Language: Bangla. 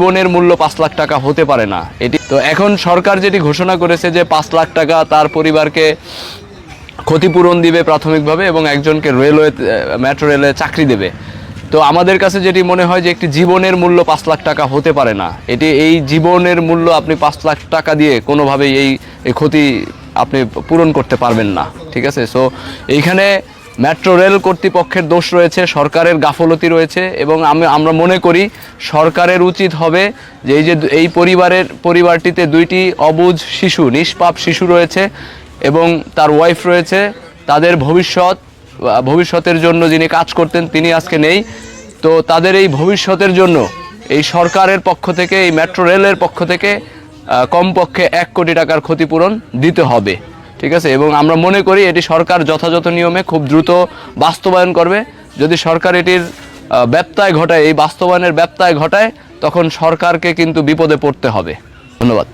জীবনের মূল্য পাঁচ লাখ টাকা হতে পারে না। এটি তো এখন সরকার যেটি ঘোষণা করেছে যে পাঁচ লাখ টাকা তার পরিবারকে ক্ষতিপূরণ দিবে প্রাথমিকভাবে এবং একজনকে রেলওয়ে মেট্রো রেলে চাকরি দেবে। তো আমাদের কাছে যেটি মনে হয় যে একটি জীবনের মূল্য পাঁচ লাখ টাকা হতে পারে না। এটি এই জীবনের মূল্য আপনি পাঁচ লাখ টাকা দিয়ে কোনোভাবেই এই ক্ষতি আপনি পূরণ করতে পারবেন না। ঠিক আছে? সো এইখানে মেট্রো রেল কর্তৃপক্ষের দোষ রয়েছে, সরকারের গাফলতি রয়েছে এবং আমি, আমরা মনে করি সরকারের উচিত হবে যে এই যে এই পরিবারের, পরিবারটিতে দুইটি অবুঝ শিশু, নিষ্পাপ শিশু রয়েছে এবং তার ওয়াইফ রয়েছে। তাদের ভবিষ্যৎ, ভবিষ্যতের জন্য যিনি কাজ করতেন তিনি আজকে নেই। তো তাদের এই ভবিষ্যতের জন্য এই সরকারের পক্ষ থেকে, এই মেট্রো রেলের পক্ষ থেকে কমপক্ষে এক কোটি টাকার ক্ষতিপূরণ দিতে হবে। ঠিক আছে? এবং আমরা মনে করি এটি সরকার যথাযথ নিয়মে খুব দ্রুত বাস্তবায়ন করবে। যদি সরকার এটির ব্যপ্তায় ঘটায়, এই বাস্তবায়নের ব্যপ্তায় ঘটায়, তখন সরকারকে কিন্তু বিপদে পড়তে হবে। ধন্যবাদ।